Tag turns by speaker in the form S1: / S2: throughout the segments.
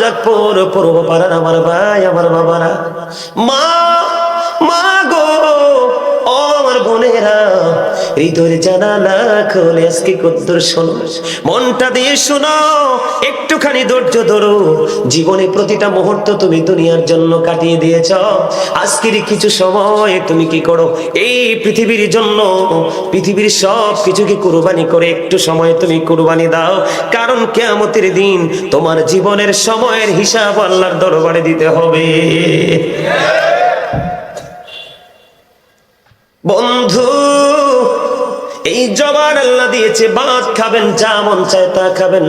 S1: যাক পর পূর্ব পাড়ার আমার ভাই আমার বাবারা। মা মা গো ও আমার বোনেরা হৃদয়ের জানালা খোলে, আজকে কদ্দুর শোনো। মনটা দিয়ে শোনো, একটুখানি ধৈর্য ধরো। জীবনে প্রতিটা মুহূর্ত তুমি দুনিয়ার জন্য কাটিয়ে দিয়েছ। আজকের কিছু সময় তুমি কি করো? এই পৃথিবীর জন্য, পৃথিবীর সব কিছুকে কুরবানি করে একটু সময় তুমি কুরবানি দাও। কারণ কেয়ামতের দিন তোমার জীবনের সময়ের হিসাব আল্লাহর দরবারে দিতে হবে। বন্ধু এই জবান আল্লাহ দিয়েছে, ভাত খাবেন, যা মন চায় তা খাবেন।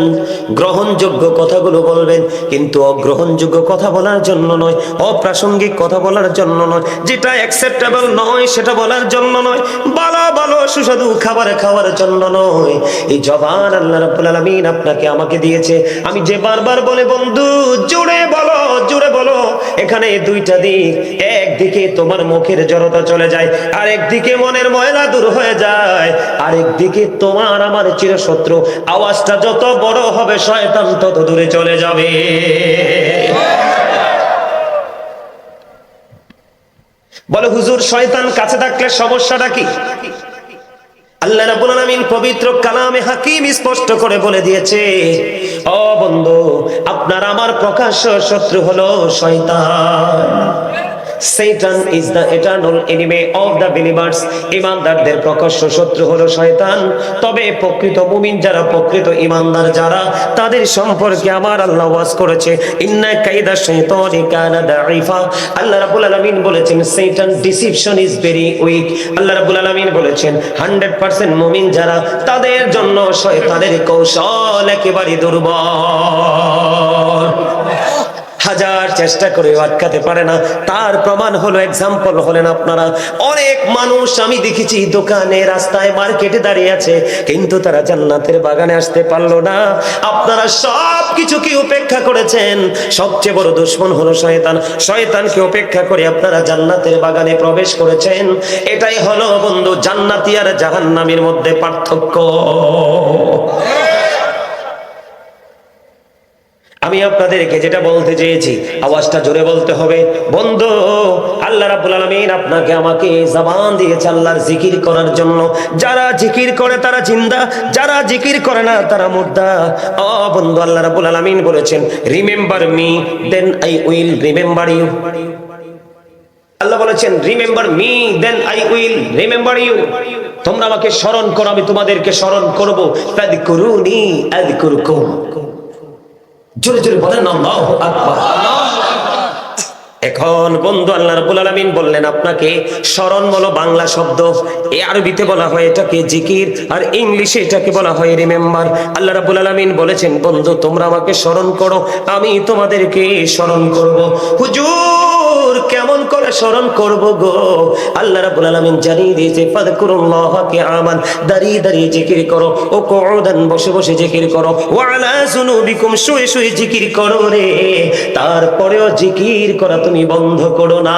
S1: গ্রহণযোগ্য কথাগুলো বলবেন, কিন্তু অগ্রহণযোগ্য কথা বলার জন্য নয়, অপ্রাসঙ্গিক কথা বলার জন্য নয়। যেটা অ্যাকসেপ্টেবল নয়, সেটা বলার জন্য নয়, ভালো ভালো, সুস্বাদু খাবার খাওয়ার জন্য নয়। এই জবান আল্লাহ রাব্বুল আলামিন আপনাকে আমাকে দিয়েছে। আমি যে বারবার বলে, বন্ধু জুড়ে বলো জুড়ে বলো। এখানে দুইটা দিক, একদিকে তোমার মুখের জড়তা চলে যায় আর একদিকে মনের ময়লা দূর হয়ে যায়। আরেক দিকে তোমার আমার চিরশত্রু। আওয়াজটা যত বড় হবে, শয়তান তত দূরে চলে যাবে। বলে, হুজুর, শয়তান কাছে থাকলে সমস্যাটা কি? আল্লাহ রাব্বুল আলামিন পবিত্র কালামে হাকিম স্পষ্ট করে বলে দিয়েছে, ও বন্ধু, আপনার আমার প্রকাশ্য শত্রু হলো শয়তান। Satan is the eternal enemy of the believers. ইমানদারদের প্রকাশ্য শত্রু হলো শয়তান। তবে প্রকৃত মুমিন যারা, প্রকৃত ইমানদার যারা, তাদের সম্পর্কে আমার আল্লাহ ওয়াজ করেছে। ইন্না কাইদা শাইতানি কানা দাঈফা। আল্লাহ রাব্বুল আলামিন বলেছেন, Satan deception is very weak. আল্লাহ রাব্বুল আলামিন বলেছেন 100% মুমিন যারা, তাদের জন্য শয়তানের কৌশল একেবারে দুর্বল। হাজার চেষ্টা করে আটকাতে পারে না। তার প্রমাণ হলো এক্সাম্পল হলেন আপনারা। অনেক মানুষ আমি দেখেছি দোকানে, রাস্তায়, মার্কেটে দাঁড়িয়ে আছে, কিন্তু তারা জান্নাতের বাগানে আসতে পারল না। আপনারা সব কিছুকে উপেক্ষা করেছেন। সবচেয়ে বড় দুশ্মন হলো শয়তান। শয়তানকে উপেক্ষা করে আপনারা জান্নাতের বাগানে প্রবেশ করেছেন। এটাই হলো বন্ধু, জান্নাতি আর জাহান্নামের মধ্যে পার্থক্য। আমি আপনাদেরকে যেটা বলতে চেয়েছি, আওয়াজটা জোরে বলতে হবে। বন্ধু, আল্লাহ রাব্বুল আলামিন আপনাকে আমাকে জবান দিয়েছে আল্লাহর জিকির করার জন্য। যারা জিকির করে তারা জিন্দা, যারা জিকির করে না তারা মুর্দা। ও বন্ধু, আল্লাহ রাব্বুল আলামিন বলেছেন remember me then I will remember you আল্লাহ বলেছেন remember me then I will remember you তোমরা আমাকে স্মরণ করো, আমি তোমাদেরকে স্মরণ করব। ফাদকুরুনি আযকুরকুম। জোরে জোরে বলেন, আল্লাহ আকবার। এখন বন্ধু, আল্লাহ রাব্বুল আলামিন বললেন আপনাকে স্মরণ বলো বাংলা শব্দ এ আরবিতে বলা হয়, এটাকে জিকির, আর ইংলিশে এটাকে বলা হয় রিমেম্বার। আল্লাহ রাব্বুল আলামিন বলেছেন, বন্ধু, তোমরা আমাকে স্মরণ করো, আমি তোমাদেরকে স্মরণ করব। হুজুর, কেমন করে স্মরণ করব গো। আল্লাহ রাব্বুল আলামিন জানিয়ে দিয়েছে ফাদকুরুল্লাহকে আমান দাঁড়িয়ে দাঁড়িয়ে জিকির করো ও কুউদান বসে বসে জিকির করো ওয়ালা আলা যুনুবিকুম শুয়ে শুয়ে জিকির করো রে। তারপরেও জিকির করা তুমি বন্ধ করো না।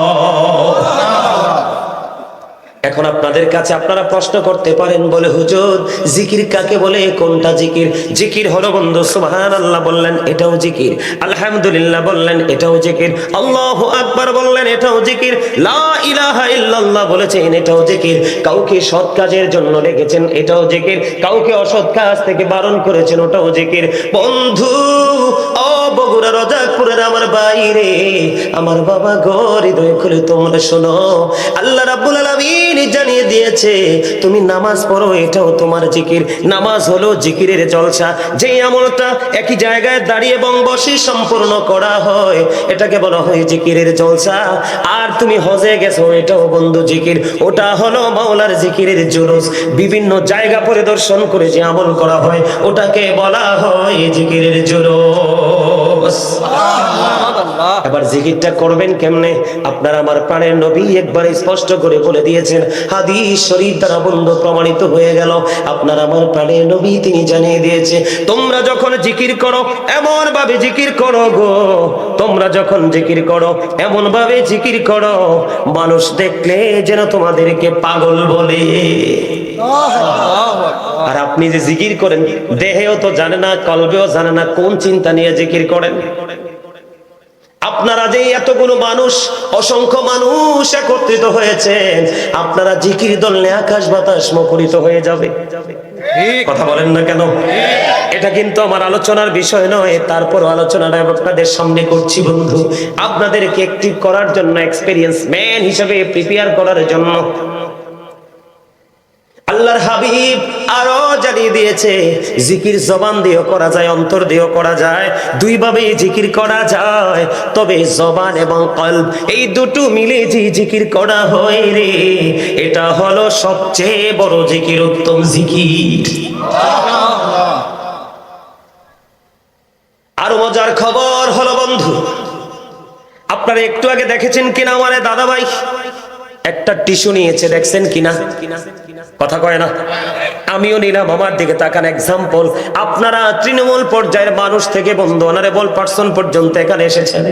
S1: এখন আপনাদের কাছে আপনারা প্রশ্ন করতে পারেন, বলে, হুজুর, জিকির কাকে বলে? কোনটা জিকির? জিকির হলো বন্ধু সুবহান আল্লাহ বললেন, এটাও জিকির। আলহামদুলিল্লাহ বললেন, এটাও জিকির। আল্লাহ আকবার বললেন, এটাও জিকির। লা ইলাহা ইল্লাল্লাহ বলেছেন, এটাও জিকির। কাউকে সৎ কাজের জন্য রেখেছেন, এটাও জিকির। কাউকে অসৎ কাজ থেকে বারণ করেছেন, ওটাও জিকির। বন্ধু বগুড়া রজাকপুরের আমার বাইরে। আমার বাবা গো, হৃদয় খুলে তোমরা শোনো। আল্লাহ রাব্বুল আলামিন জানিয়ে দিয়েছে, তুমি নামাজ পড়ো, এটাও তোমার জিকির। নামাজ হলো জিকিরের জলসা। যে আমলটা একই জায়গায় দাঁড়িয়ে এবং বসে সম্পূর্ণ করা হয়, এটাকে বলা হয় জিকিরের জলসা। আর তুমি হজে গেছো, এটাও বন্ধু জিকির। ওটা হলো মাওলার জিকিরের জুলুস। বিভিন্ন জায়গা পরিদর্শন করে যে আমল করা হয়, ওটাকে বলা হয় জিকিরের জুলুস। আফসোস এবার জিকিরটা করবেন কেমনে? আপনার আমার প্রাণের নবী একবার স্পষ্ট করে বলে দিয়েছেন, হাদিস শরীফ দ্বারা বন্ধ প্রমাণিত হয়ে গেল। আপনার আমার প্রাণের নবী তিনি জানিয়ে দিয়েছে, তোমরা যখন জিকির করো এমন ভাবে জিকির করো গো। তোমরা যখন জিকির করো এমন ভাবে জিকির করো। মানুষ দেখলে যেন তোমাদেরকে পাগল বলে। আর আপনি যে জিকির করেন দেহেও তো জানে না কলবেও জানে না কোন চিন্তা নিয়ে জিকির করেন? আপনারা যে এতগুলো মানুষ অসংখ্য মানুষ একত্রিত হয়েছেন আপনারা জিকির দললে আকাশ বাতাস মুখরিত হয়ে যাবে। কথা বলেন না কেন? এটা কিন্তু আমার আলোচনার বিষয় নয় তারপর আলোচনাটা আপনাদের সামনে করছি বন্ধু। আপনাদেরকে অ্যাক্টিভ করার জন্য এক্সপেরিয়েন্স ম্যান হিসেবে প্রিপেয়ার করার জন্য আল্লাহর হাবিব আরও জানিয়ে দিয়েছে, জিকির জবান দিয়েও করা যায়, অন্তর দিয়েও করা যায় দুই ভাবে জিকির করা যায়। তবে জবান এবং কলব, এই দুটো মিলে যে জিকির করা হয় রে, এটা হলো সবচেয়ে বড় জিকির, উত্তম জিকির। আরও মজার খবর হলো বন্ধু, আপনারা একটু আগে দেখেছেন কিনা আমার দাদা ভাই একটা টিস্যু নিয়েছে, দেখছেন কিনা? কথা কয় না? আমিও নিলাম, আমার দিকে তাকান এক্সাম্পল আপনারা তৃণমূল পর্যায়ের মানুষ থেকে বন্ধু অনারেবল পার্সন পর্যন্ত এখানে এসেছেন।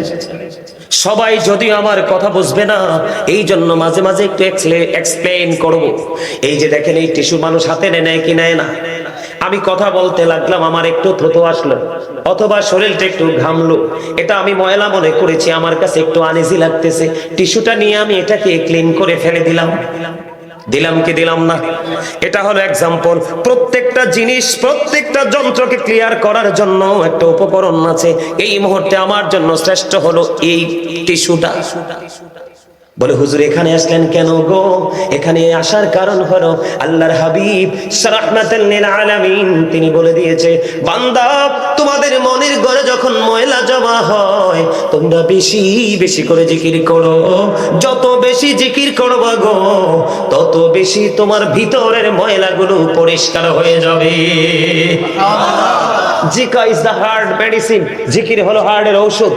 S1: সবাই যদিও আমার কথা বুঝবে না, এই জন্য মাঝে মাঝে একটু এক্সপ্লেন করব। এই যে দেখেন, এই টিস্যু মানুষ হাতে নেয় কি নেয় না? আমি কথা বলতে লাগলাম, আমার একটু থতো আসলো। অথবা শরীরটা একটু ঘামলো। এটা আমি ময়লা মনে করেছি, আমার কাছে একটু আনিজি লাগতেছে। টিস্যুটা নিয়ে আমি এটাকে ক্লিন করে ফেলে দিলাম। দিলাম কি দিলাম না? এটা হলো এক্সাম্পল প্রত্যেকটা জিনিস, প্রত্যেকটা যন্ত্রকে ক্লিয়ার করার জন্য একটা উপকরণ আছে। এই মুহূর্তে আমার জন্য শ্রেষ্ঠ হলো এই টিস্যুটা। বলে, হুজুর, এখানে আসলেন কেন গো? এখানে আসার কারণ হলো আল্লাহর হাবিব আলামিন। তিনি বলে দিয়েছে, বান্দা, তোমাদের মনের ঘরে যখন ময়লা জমা হয়, তোমরা বেশি বেশি করে জিকির করো। যত বেশি জিকির করবা গো, তত বেশি তোমার ভিতরের ময়লাগুলো পরিষ্কার হয়ে যাবে। জিকা ইজ দ্য হার্ড মেডিসিন। জিকির হলো হার্টের ঔষধ।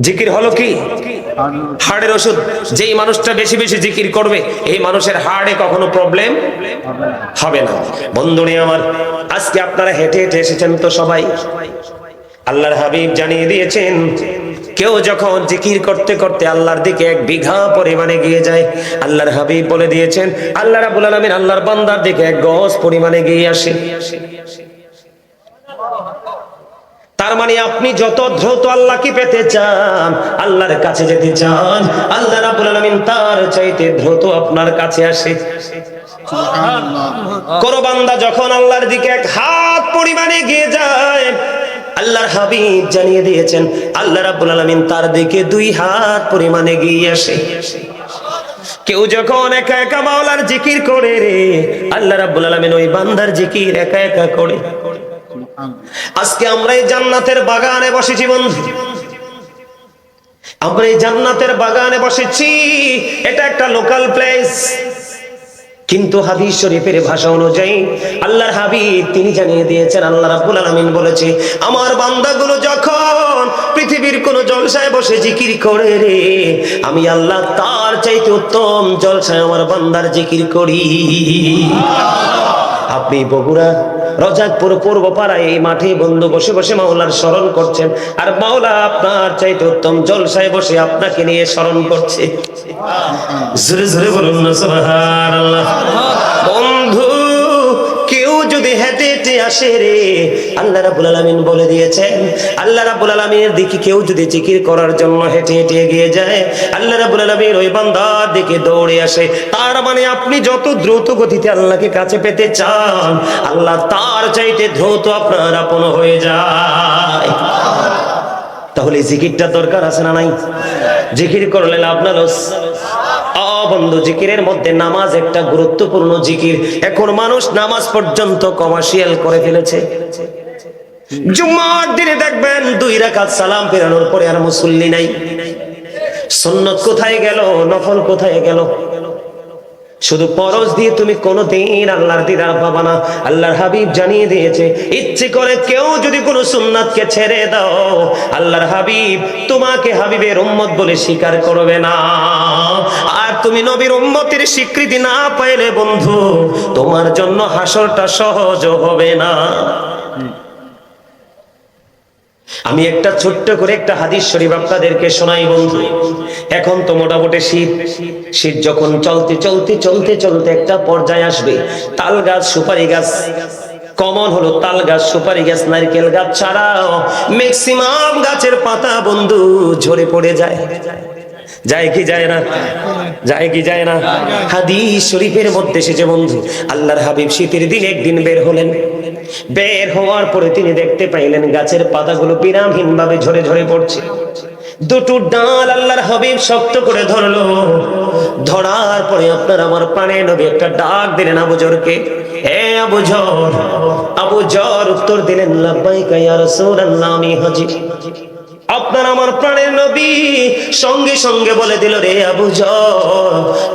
S1: জিকির হলো কি? হার্টের ওষুধ, যেই মানুষটা বেশি বেশি জিকির করবে, এই মানুষের হার্টে কখনো প্রবলেম হবে না। বন্ধুনি আমার, আজকে আপনারা হেঁটে হেঁটে এসেছেন তো সবাই। আল্লাহর হাবিব জানিয়ে দিয়েছেন, কেউ যখন জিকির করতে করতে আল্লাহর দিকে এক বিঘা পরিমাণে গিয়ে যায়, আল্লাহর হাবিব বলে দিয়েছেন, আল্লাহ রাবুল আলমিন আল্লাহর বান্দার দিকে এক গজ পরিমাণে গিয়ে আসে। তার মানে আপনি যত দ্রুত আল্লাহকে পেতে চান আল্লাহর কাছে যেতে চান আল্লাহ রাব্বুল আলামিন তার চাইতে দ্রুত আপনার কাছে আসে। কোন বান্দা যখন আল্লাহর দিকে এক হাত পরিমাণে গিয়ে যায় আল্লাহর হাবিব জানিয়ে দিয়েছেন আল্লাহ রাব্বুল আলামিন তার দিকে দুই হাত পরিমাণে গিয়ে আসে। কেউ যখন একা একা মাওলার জিকির করে রে আল্লাহ রাব্বুল আলামিন ওই বান্দার জিকির একা একা করে। আজকে আমরা এই জান্নাতের বাগানে বসেছি, বন্ধু। আমরা এই জান্নাতের বাগানে বসেছি। এটা একটা লোকাল প্লেস কিন্তু হাদিস শরীফের ভাষা অনুযায়ী আল্লাহর হাবিব তিনি জানিয়ে দিয়েছেন, আল্লাহ রাব্বুল আলামিন বলেছে, আমার বান্দাগুলো যখন পৃথিবীর কোন জলসায় বসে জিকির করে রে, আমি আল্লাহ তার চাইতে উত্তম জলসায় আমার বান্দার জিকির করি। আপনি বগুড়া রজাকপুর পূর্ব পাড়ায় এই মাঠে বন্ধু বসে বসে মাওলার স্মরণ করছেন। আর মাওলা আপনার চাইতে উত্তম জলসায় বসে আপনাকে নিয়ে স্মরণ করছে। জোরে জোরে বলুন না, সুবহানাল্লাহ। আসে রে। আল্লাহ রাব্বুল আলামিন বলে দিয়েছেন, আল্লাহ রাব্বুল আলামিনের দিকে কেউ যদি জিকির করার জন্য হেঁটে হেঁটে যায়, আল্লাহ আলামিন ওই বান্দার দিকে দৌড়ে আসে। তার মানে আপনি যত দ্রুত গতিতে আল্লাহকে কাছে পেতে চান, আল্লাহ তার চাইতে দ্রুত আপনার আপন হয়ে যায়। তাহলে জিকিরটা দরকার আছে না নাই? জিকির করলে লাভ না, লস। আ বন্ধু জিকিরের মধ্যে নামাজ একটা গুরুত্বপূর্ণ জিকির। এখন মানুষ নামাজ পর্যন্ত কমার্শিয়াল করে ফেলেছে। জুম্মার দিনে দেখবেন দুই রাকাত সালাম ফেরানোর পরে আর মুসল্লি নাই। সুন্নত কোথায় গেল, নফল কোথায় গেল? শুধু পরশ দিয়ে তুমি কোনোদিন আল্লাহর দিদার পাবা না। আল্লাহর হাবিব জানিয়ে দিয়েছে, ইচ্ছে করে কেউ যদি কোনো সুন্নাতকে ছেড়ে দাও, আল্লাহর হাবিব তোমাকে হাবিবের উম্মত বলে স্বীকার করবে না। আর তুমি নবীর উম্মতের স্বীকৃতি না পাইলে বন্ধু, তোমার জন্য হাসরটা সহজ হবে না। আমি একটা ছোট্ট করে একটা হাদিস শরীফ আপনাদেরকে শোনাই, বন্ধু। এখন তো মোটামুটি শীত। শীত যখন চলতে চলতে চলতে চলতে একটা পর্যায়ে আসবে। তাল গাছ, সুপারি গাছ, কমন হলো তাল গাছ, সুপারি গাছ, নারকেল গাছ ছাড়াও ম্যাক্সিমাম গাছের পাতা, বন্ধু, ঝরে পড়ে যায়। যায় কি যায় না? যায় কি যায় না? শরীফের মধ্যে বন্ধু। আল্লাহর হাবিব শীতের দিন একদিন বের হলেন। বের হওয়ার পরে তিনি দেখতে পাইলেন গাছের পাতাগুলো বিরামহীন ভাবে ঝরে ঝরে পড়ছে। দুটো ডাল আল্লাহর হাবিব শক্ত করে ধরলো। ধরার পরে আপনার আমার প্রাণে নবী একটা ডাক দিলেন আবু জরকে। হে আবু জর আবু জর উত্তর দিলেন, লাব্বাইকা ইয়া রাসূলুল্লাহ, আমি আপনার আমার প্রাণের নবী সঙ্গে সঙ্গে বলে দিল, রে আবু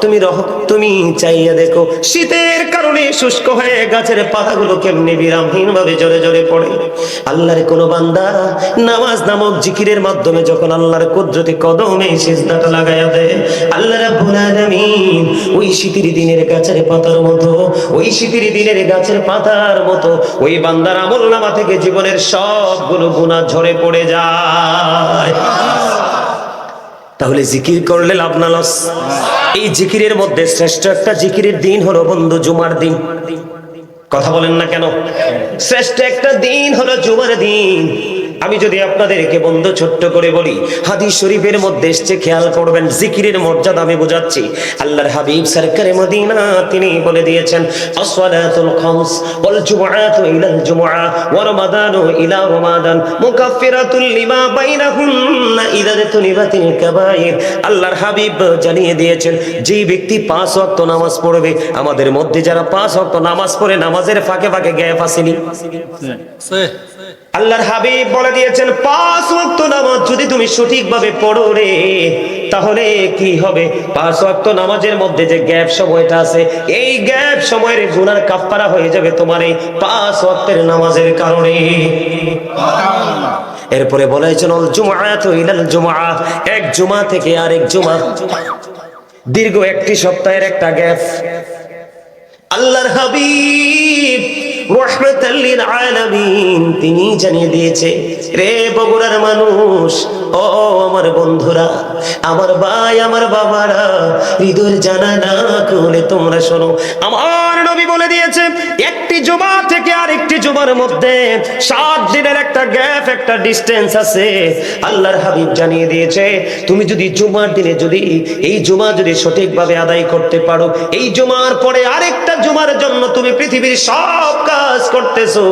S1: তুমি রহ, তুমি চাইয়া দেখো, শীতের কারণে শুষ্ক হয়ে গাছের পাতাগুলো কেমনি বিরামহীন ভাবে জোরে জোরে পড়ে। আল্লাহর কোন বান্দা নামাজ নামক জিকিরের মাধ্যমে যখন আল্লাহর কুদরতি কদমে সিজদাটা লাগাইয়া দেয়, আল্লাহ রাব্বুল ওই শীতের দিনের গাছের পাতার মতো, ওই শীতের দিনের গাছের পাতার মতো, ওই বান্দার আমল নামা থেকে জীবনের সবগুলো গুনাহ ঝরে পড়ে যায়। তাহলে জিকির করলে লাভ না লস। এই জিকিরের মধ্যে শ্রেষ্ঠ একটা জিকিরের দিন হলো বন্ধু জুমার দিন। কথা বলেন না কেন? শ্রেষ্ঠ একটা দিন হলো জুমার দিন। আমি যদি আপনাদেরকে বন্ধু ছোট্ট করে বলি, হাদিস শরীফের মধ্যে এসছে, খেয়াল করবেন, জিকিরের মর্যাদা আমি বোঝাচ্ছি। আল্লাহর হাবিব সরকারে মদিনা, তিনি বলে দিয়েছেন আসসালাতুল খামস ওয়াল জুমআতু ইলাল জুমআ ওয়া রমাদানু ইলা রমাদান মুকাফফিরাতুল লিমা বাইনাহুন্না ইযা তুনিবাতিল কাবাইর। আল্লাহর হাবিব জানিয়ে দিয়েছেন যে ব্যক্তি পাঁচ ওয়াক্ত নামাজ পড়বে, আমাদের মধ্যে যারা পাঁচ ওয়াক্ত নামাজ পড়ে, নামাজের ফাঁকে ফাঁকে গ্যাপ আসেনি। আল্লাহর হাবিব বলে দিয়েছেন পাঁচ ওয়াক্ত নামাজ যদি তুমি সঠিকভাবে পড়ো রে তাহলে কি হবে? পাঁচ ওয়াক্ত নামাজের মধ্যে যে গ্যাপ সময়টা আছে এই গ্যাপ সময়ের গুনার কাফফারা হয়ে যাবে তোমার এই পাঁচ ওয়াক্তের নামাজের কারণে। এরপরে বলেছেন অল জুমাআত ইলাল জুমআ এক জুমা থেকে আরেক জুমা। দীর্ঘ একটি সপ্তাহের একটা গ্যাপ। আল্লাহর হাবিব তিনি জানিয়ে দিয়েছে, রে বগুড়ার মানুষ, ও আমার বন্ধুরা, আমার ভাই, আমার বাবারা জানা না তোমরা শোনো। আমার নবী বলে দিয়েছে, একটি থেকে মধ্যে সাত দিনের একটা গ্যাপ, একটা ডিস্টেন্স আছে। আল্লাহর হাবিব জানিয়ে দিয়েছে, তুমি যদি জুমার দিনে যদি, এই জুমা যদি সঠিকভাবে আদায় করতে পারো, এই জুমার পরে আরেকটা জুমার জন্য তুমি পৃথিবীর সব কাজ করতেছো?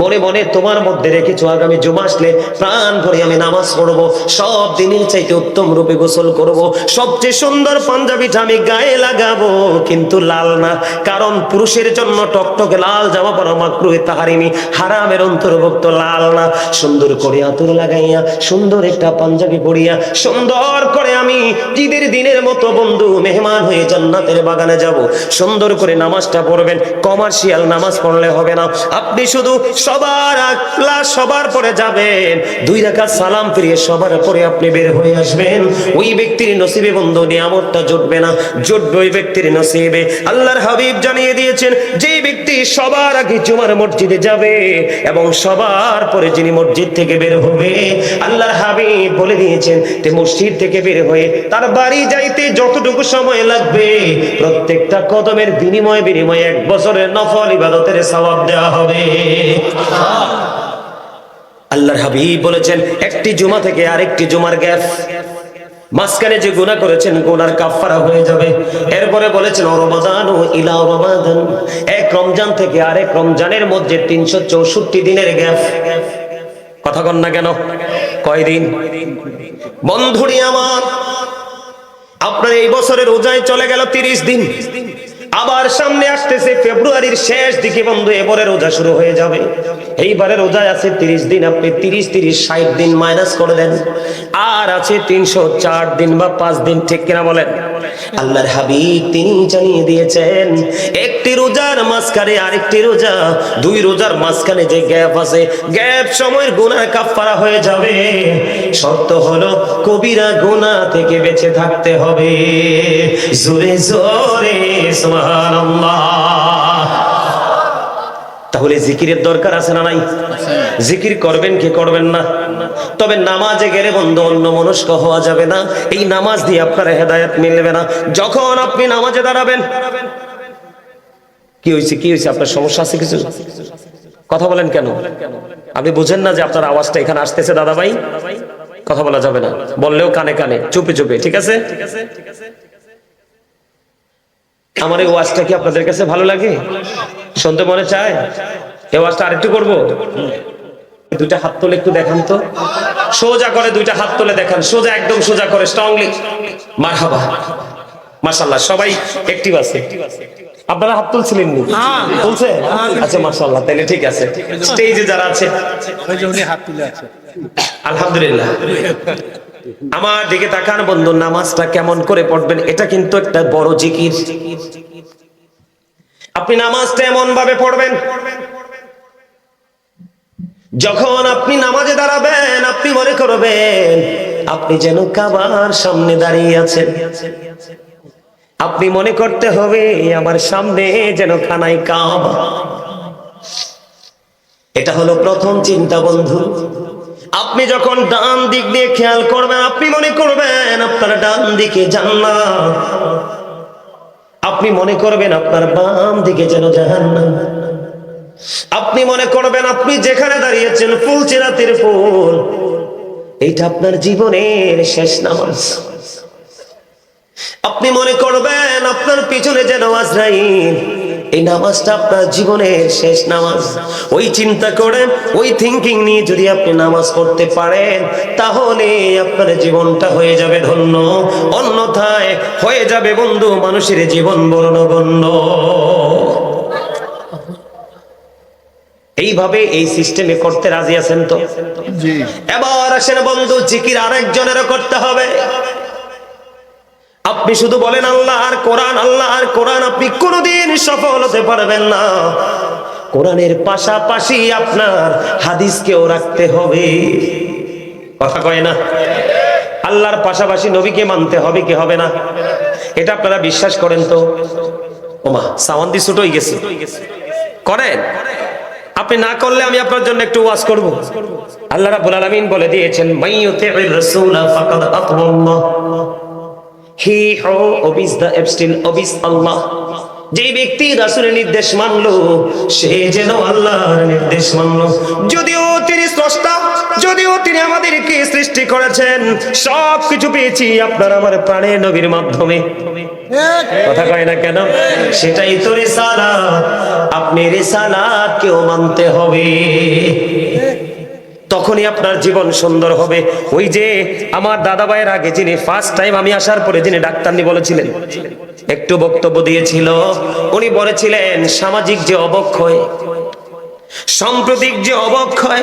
S1: মনে মনে তোমার মধ্যে রেখেছো আগামী জুমা আসলে প্রাণ ভরে আমি নামাজ পড়ব, সব দিনের চাইতে উত্তম রূপে গোসল করব, সবচেয়ে সুন্দর পাঞ্জাবিটা আমি গায়ে লাগাবো, কিন্তু লাল না, কারণ পুরুষের জন্য টকটকে লাল জামা পরা মাকরু তাহারিমি হারামের অন্তর্ভুক্ত লাল না। সুন্দর করে আতর লাগাইয়া, সুন্দর একটা পাঞ্জাবি পরিয়া, সুন্দর করে আমি ঈদের দিনের মতো বন্ধু, মেহমান হয়ে জান্নাতের বাগানে যাব। সুন্দর করে নামাজটা পড়বেন, কমার্শিয়াল নামাজ পড়লে হবে না। আপনি শুধু সবার আকলা সবার পরে যাবেন। দুই রাকাত সালাম ফিরিয়ে সবার পরে আপনি বের হয়ে আসবেন। ওই ব্যক্তির নসিবে বন্ধু নিয়ামতটা জুটবে না। জুটবে ওই ব্যক্তির নসিবে। আল্লাহর হাবিব জানিয়ে দিয়েছেন যে ব্যক্তি সবার আগে জুমার মসজিদে যাবে এবং সবার পরে যিনি মসজিদ থেকে বের হবে, আল্লাহর হাবিব বলে দিয়েছেন যে মসজিদ থেকে বের হয়ে তার বাড়ি যাইতে যতটুকু সময় লাগবে, প্রত্যেকটা কদমের বিনিময় বিনিময়ে এক বছরের নফল ইবাদতের সওয়াব দেওয়া হবে। আল্লাহর হাবিব বলেছেন, একটি জুমা থেকে আরেকটি জুমার গ্যাপ মাঝখানে যে গুনাহ করেছেন গুনার কাফফারা হয়ে যাবে। এরপরে বলেছেন রমাদান ও ইলা রমাদান। এক রমজান থেকে আরেক রমজানের মধ্যে তিনশো চৌষট্টি দিনের গ্যাপ কথা কন না কেন? কয়দিন? বন্ধুরি আমার, আপনার এই বছরের রোজায় চলে গেল তিরিশ দিন। আবার সামনে আসতেছে ফেব্রুয়ারির শেষ দিকে বন্ধু, এবারে রোজা শুরু হয়ে যাবে। এইবারে রোজায় আছে তিরিশ দিন, আপনি তিরিশ তিরিশ, ষাট দিন মাইনাস করে দেন। আর আছে তিনশো চার দিন বা পাঁচ দিন, ঠিক কিনা বলেন? আল্লাহর হাবিব তিনি জানিয়ে দিয়েছেন, একটি রোজার মাঝখানে আরেকটি রোজা, দুই রোজার মাঝখানে যে গ্যাপ আছে, গ্যাপ সময়ের গুনাহ কাফারা হয়ে যাবে। শর্ত হলো কবিরা গুনাহ থেকে বেঁচে থাকতে হবে। জোরে জোরে, সুবহানাল্লাহ। তাহলে জিকিরের দরকার আছে না নাই? জিকির করবেন কি করবেন না? তবে নামাজে গেলে বন্ধু, অন্য মনস্ক হওয়া যাবে না। এই নামাজ দিয়ে আপনার হেদায়ত মিলবে না। যখন আপনি নামাজে দাঁড়াবেন, কি হয়েছে কি হয়েছে? আপনার সমস্যা আছে কিছু? কথা বলেন কেন? আপনি বুঝেন না যে আপনার আওয়াজটা এখানে আসতেছে দাদা ভাই কথা বলা যাবে না। বললেও কানে কানে, চুপে চুপে, ঠিক আছে? আমার এই ওয়াজটা কি আপনাদের কাছে ভালো লাগে? শুনতে মনে চায়? এই ওয়াজটা আরেকটু করব? দুইটা হাত তুলে একটু দেখান তো। সোজা করে দুইটা হাত তুলে দেখান। সোজা একদম সোজা করে স্ট্রংলি মারহাবা। মাশাআল্লাহ সবাই অ্যাক্টিভ আছে। আপনারা হাত তুলছিলেন নি? তুলছে? আচ্ছা মাশাআল্লাহ তাহলে ঠিক আছে। স্টেজে যারা আছে।
S2: হাত তুলে আছে।
S1: আলহামদুলিল্লাহ। আমার দিকে তাকান বন্ধু, নামাজটা কেমন করে পড়বেন, এটা কিন্তু একটা বড় জিকির। আপনি নামাজটা এমন ভাবে পড়বেন, যখন আপনি নামাজে দাঁড়াবেন, আপনি মনে করবেন, আপনি যেন কাবার সামনে দাঁড়িয়ে আছেন। আপনি মনে করতে হবে, আমার সামনে যেন খানাই কাবা। এটা হলো প্রথম চিন্তা বন্ধু। আপনি যখন ডান দিক দিয়ে খেয়াল করবেন, আপনি মনে করবেন আপনার ডান দিকে জান্নাত। আপনি মনে করবেন আপনার বাম দিকে যেন জাহান্নাম। আপনি মনে করবেন আপনি যেখানে দাঁড়িয়েছেন, ফুল চেরাতের ফুল। এইটা আপনার জীবনের শেষ নামাজ। আপনি মনে করবেন আপনার পিছনে যেন আজরাইল। এই নামাজটা আপনার জীবনের শেষ নামাজ। ওই চিন্তা করে ওই থিঙ্কিং নিয়ে যদি আপনি নামাজ পড়তে পারেন তাহলে আপনার জীবনটা হয়ে যাবে ধন্য। অন্যথায় হয়ে যাবে বন্ধু মানুষের জীবন বর্ণগণ্য। এইভাবে এই সিস্টেমে করতে রাজি আছেন তো? এবার আসেন বন্ধু জিকির আরেকজনেরও করতে হবে। আপনি শুধু বলেন আল্লাহ আর কোরআন, আল্লাহ আর কোরআন, আপনি কোনোদিন সফল হতে পারবেন না। কোরআনের পাশাপাশি আপনার হাদিসকেও রাখতে হবে। কথা কয় না? আল্লাহর পাশাপাশি নবীকে মানতে হবে কি হবে না? এটা আপনারা বিশ্বাস করেন তো? ওমা সাওয়ান্দি ছোট হয়ে গেছে। করেন? আপনি না করলে আমি আপনার জন্য একটু ওয়াজ করব। আল্লাহ রাব্বুল আলামিন বলে দিয়েছেন মাইয়ুতির রাসূলা ফাকাদ আতাল্লাহ হি হো ওবিস দা এবস্টিন ওবিস আল্লাহ যে ব্যক্তি রাসূলের নির্দেশ মানলো, সে যেন আল্লাহর নির্দেশ মানলো। যদিও তিনি স্রষ্টা, যদিও তিনি আমাদেরকে সৃষ্টি করেছেন সব কিছু পেয়েছি আপনার আমার প্রাণের নবীর মাধ্যমে। কথা কয় না কেন? সেটাই তো রেসালাত। আপনি রেসালাত কেউ মানতে হবে। তখনই আপনার জীবন সুন্দর হবে। ওই যে আমার দাদা ভাইয়ের আগে যিনি ফার্স্ট টাইম আমি আসার পরে যিনি ডাক্তারনি বলেছিলেন, একটু বক্তব্য দিয়েছিল। উনি বলেছিলেন, সামাজিক যে অবক্ষয়, সাম্প্রতিক যে অবক্ষয়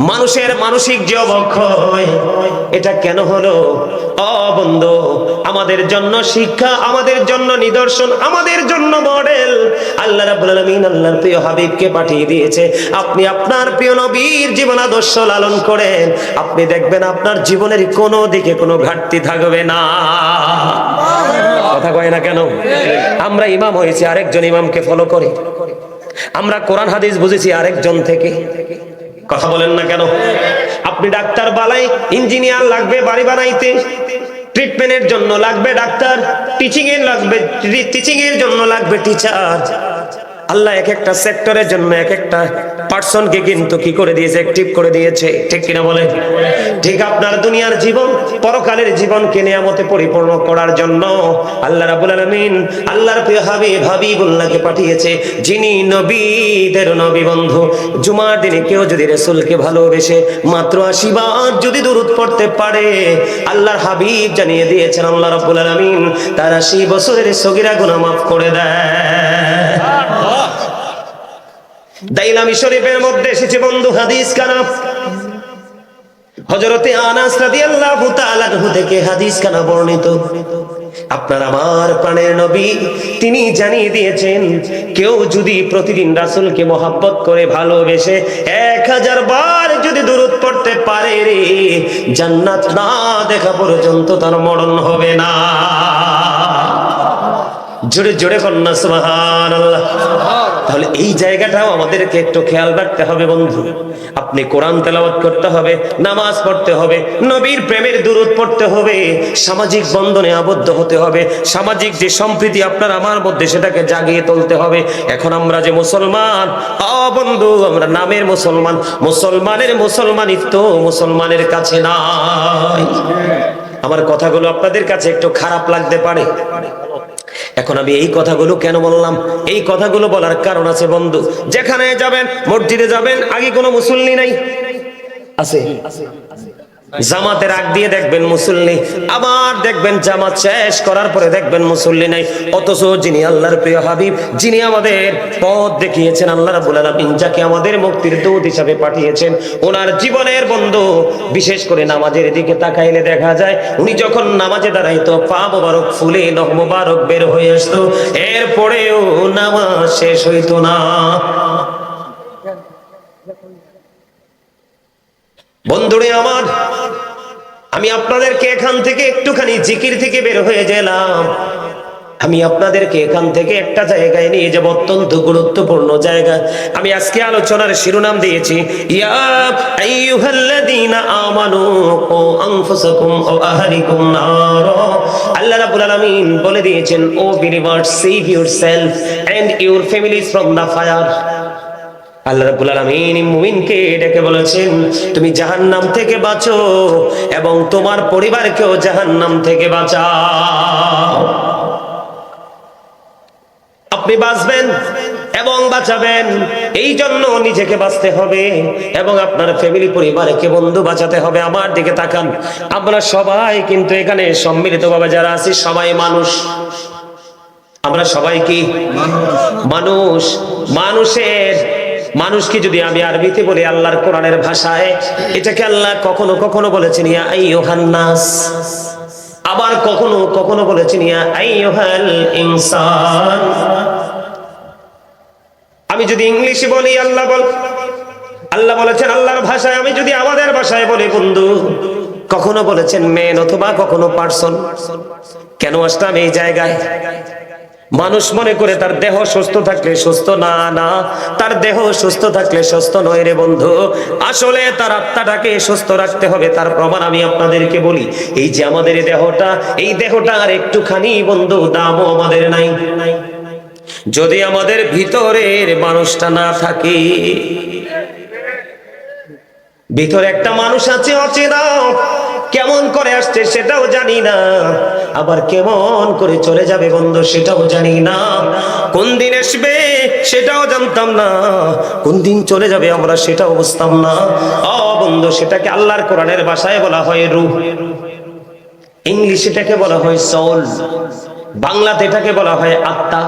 S1: মানুষের মানসিক যে অবক্ষয়, এটা কেন হলো? অবন্ধ আমাদের জন্য শিক্ষা, আমাদের জন্য নিদর্শন, আমাদের জন্য মডেল। আল্লাহ আল্লাহর প্রিয় হাবিবকে পাঠিয়ে দিয়েছে। আপনি আপনার প্রিয় নবীর জীবন আদর্শ লালন করেন। আপনি দেখবেন আপনার জীবনের কোনো দিকে কোনো ঘাটতি থাকবে না। কথা কয় না কেন? আমরা ইমাম হয়েছি, আরেকজন ইমামকে ফলো করে। আমরা কোরআন, হাদিস বুঝেছি, আরেকজন থেকে। কথা বলেন না কেন? আপনি ডাক্তার বালাই, ইঞ্জিনিয়ার লাগবে, বাড়ি বানাইতে। ট্রিটমেন্টের জন্য লাগবে ডাক্তার টিচিং এর লাগবে টিচিং এর জন্য লাগবে টিচার আল্লাহ এক একটা সেক্টরের জন্য এক একটা পার্সনকে কিন্তু কি করে দিয়েছে? অ্যাক্টিভ করে দিয়েছে। ঠিক কিনা বলে ঠিক আপনার দুনিয়ার জীবন, পরকালের জীবনকে নিয়ামতে পরিপূর্ণ করার জন্য আল্লাহ রাবুল আলমিন আল্লাহর প্রিয় হাবিব হাবিবুল্লাহকে পাঠিয়েছে, যিনি নবীদের নবী বন্ধু। জুমার দিনে কেউ যদি রসুলকে ভালোবেসে মাত্র আশীর্বাদ যদি দূরত পড়তে পারে, আল্লাহর হাবিব জানিয়ে দিয়েছেন, আল্লাহ রাবুল আলমিন তার আশি বছরের সগিরা গুনাহ মাফ করে দেয়। দাইলামি শরীফের মধ্যে এসেছে বন্ধু, হাদিস কানা। হজরতে আনাস রাদিয়াল্লাহু তাআলা থেকে হাদিস কানা বর্ণিত। আপনার আমার প্রাণের নবী, তিনি জানিয়ে দিয়েছেন, কেউ যদি প্রতিদিন রাসূলকে মোহাব্বত করে ভালোবেসে এক হাজার বার যদি দূরত পড়তে পারে রে, জান্নাত না দেখা পর্যন্ত তার মরণ হবে না। জোরে জোরে কন্যা সুবহান তাহলে এই জায়গাটাও আমাদেরকে একটু খেয়াল রাখতে হবে বন্ধু। আপনি কোরআন তেলাওয়াত করতে হবে নামাজ পড়তে হবে নবীর প্রেমের দূরত পড়তে হবে সামাজিক বন্ধনে আবদ্ধ হতে হবে সামাজিক যে সম্প্রীতি আপনার আমার মধ্যে সেটাকে জাগিয়ে তুলতে হবে। এখন আমরা যে মুসলমান বন্ধু আমরা নামের মুসলমান মুসলমানের মুসলমানিত্ব মুসলমানের কাছে নাই। আমার কথাগুলো আপনাদের কাছে একটু খারাপ লাগতে পারে। এখন আমি এই কথাগুলো কেন বললাম? এই কথাগুলো বলার কারণ আছে বন্ধু, যেখানে যাবেন মসজিদে যাবেন, আগে কোনো মুসল্লি নাই। আছে। জামাতের আগ দিয়ে দেখবেন মুসল্লি, আবার দেখবেন জামাত শেষ করার পরে দেখবেন মুসল্লি নাই। অথচ যিনি আল্লাহর প্রিয় হাবিব, যিনি আমাদের পথ দেখিয়েছেন, আল্লাহ রাব্বুল আলামিন যাকে আমাদের মুক্তির দূত হিসাবে পাঠিয়েছেন, ওনার জীবনের বন্ধু, বিশেষ করে নামাজের দিকে তাকাইলে দেখা যায়, উনি যখন নামাজে দাঁড়াইতো, পা মোবারক ফুলে, নখ মোবারক বের হয়ে আসতো, এরপরেও নামাজ শেষ হইতো না। বন্ধুরে আমার আমি আপনাদেরকে এখান থেকে একটুখানি জিকির থেকে বের হয়ে গেলাম। আমি আপনাদেরকে এখান থেকে একটা জায়গায় নিয়ে যাব, অত্যন্ত গুরুত্বপূর্ণ জায়গা। আমি আজকে আলোচনার শিরোনাম দিয়েছি আল্লাহ বলে দিয়েছেন, O believers save yourselves and your families from the fire আল্লাহ রাব্বুল আলামিন মুমিনকে ডেকে বলেছেন, তুমি জাহান্নাম থেকে বাঁচো এবং তোমার পরিবারকেও জাহান্নাম থেকে বাঁচাও। আপনি বাঁচবেন এবং বাঁচাবেন, এই জন্য নিজেকে বাঁচতে হবে এবং আপনার ফ্যামিলি পরিবারকে বন্ধু বাঁচাতে হবে। আমার দিকে তাকান, আমরা সবাই কিন্তু এখানে সম্মিলিতভাবে যারা আছি, সবাই মানুষ। আমরা সবাই কি? মানুষ। মানুষের মানুষকে যদি আমি আরবিতে বলি আল্লাহর কোরআনের ভাষায়, এটাকে আল্লাহ কখনো কখনো বলেছেন, ইয়া আইয়ুহান নাস আবার কখনো কখনো বলেছেন, ইয়া আইয়ুহাল ইনসান। আমি যদি ইংলিশে বলি, আল্লাহ বল, আল্লাহ বলেছেন, আল্লাহর ভাষায় আমি যদি আমাদের ভাষায় বলি, বন্ধু। কখনো বলেছেন, মেন অথবা কখনো পার্সন। কেন আসলাম এই জায়গায়? মানুষ মনে করে তার দেহ সুস্থ থাকলে সুস্থ, না না, তার দেহ সুস্থ থাকলে সুস্থ নয় রে বন্ধু। আসলে তার আত্মাটাকে সুস্থ রাখতে হবে, তার প্রমাণ আমি আপনাদেরকে বলি। এই যে আমাদের দেহটা, এই দেহটা আর একটুখানি বন্ধু, দামও আমাদের নাই। যদি আমাদের ভিতরের মানুষটা না থাকে, ভিতরে একটা মানুষ আছে অচেনা কেমন করে আসছে সেটাও জানি না। আবার কেমন করে চলে যাবে বন্ধু সেটাও জানি না। কোন দিন আসবে সেটাও জানতাম না। কোন দিন চলে যাবে আমরা সেটাও বুঝতাম না। অ বন্ধু, সেটাকে আল্লাহর কোরআনের ভাষায় বলা হয় রূহ। ইংলিশ এটাকে বলা হয় সৌল বাংলাতে এটাকে বলা হয় আত্মা।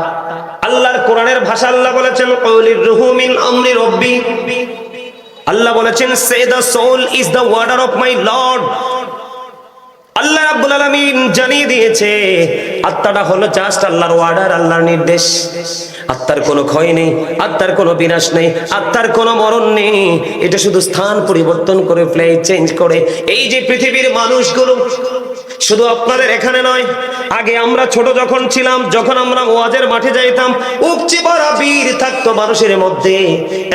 S1: আল্লাহর কোরআনের ভাষা আল্লাহ বলেছেন কৌলির রুহু মিন আমরি রব্বি। আল্লাহ বলেছেন, say the soul is the order of my Lord. আল্লাহ রাব্বুল আলামিন জানিয়ে দিয়েছে, আত্মাটা হলো জাস্ট আল্লাহর ওয়ার্ডার আল্লাহর নির্দেশ। আত্মার কোনো ক্ষয় নেই, আত্মার কোনো বিনাশ নেই, আত্মার কোনো মরণ নেই। এটা শুধু স্থান পরিবর্তন করে প্লে চেঞ্জ করে। এই যে পৃথিবীর মানুষগুলো, শুধু আপনাদের এখানে নয়, আগে আমরা ছোট যখন ছিলাম, যখন আমরা ওয়াজের মাঠে যাইতাম, উপচে ভরা বীর থাকতো মানুষের মধ্যে।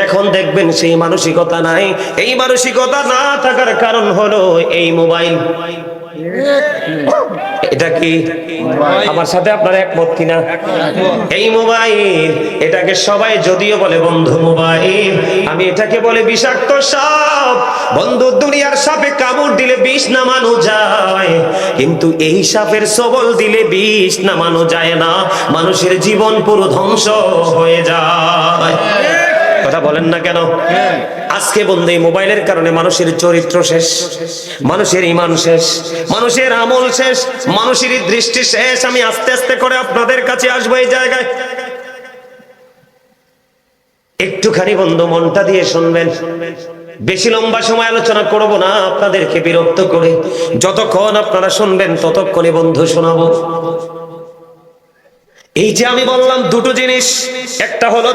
S1: এখন দেখবেন সেই মানসিকতা নাই। এই মানসিকতা না থাকার কারণ হলো এই মোবাইল। এটা কি আমার সাথে আপনারা একমত কিনা এই মোবাইল এটাকে সবাই যদিও বলে বন্ধু মোবাইল আমি এটাকে বলে বিষাক্ত সাপ বন্ধু দুনিয়ার সাপে কামড় দিলে বিষ নামানো যায় কিন্তু এই সাপের সবল দিলে বিষ নামানো যায় না মানুষের জীবন পুরো ধ্বংস হয়ে যায় কথা বলেন না কেন? আজকে বন্ধু এই মোবাইলের কারণে মানুষের চরিত্র শেষ, মানুষের ইমান শেষ, মানুষের আমল শেষ, মানুষের দৃষ্টি শেষ। আমি আস্তে আস্তে করে আপনাদের কাছে আসব এই জায়গায়। একটুখানি বন্ধু মনটা দিয়ে শুনবেন। বেশি লম্বা সময় আলোচনা করব না, আপনাদেরকে বিরক্ত করে। যতক্ষণ আপনারা শুনবেন, ততক্ষণে বন্ধু শোনাবো। এই যে আমি বললাম দুটো জিনিস, একটা হলো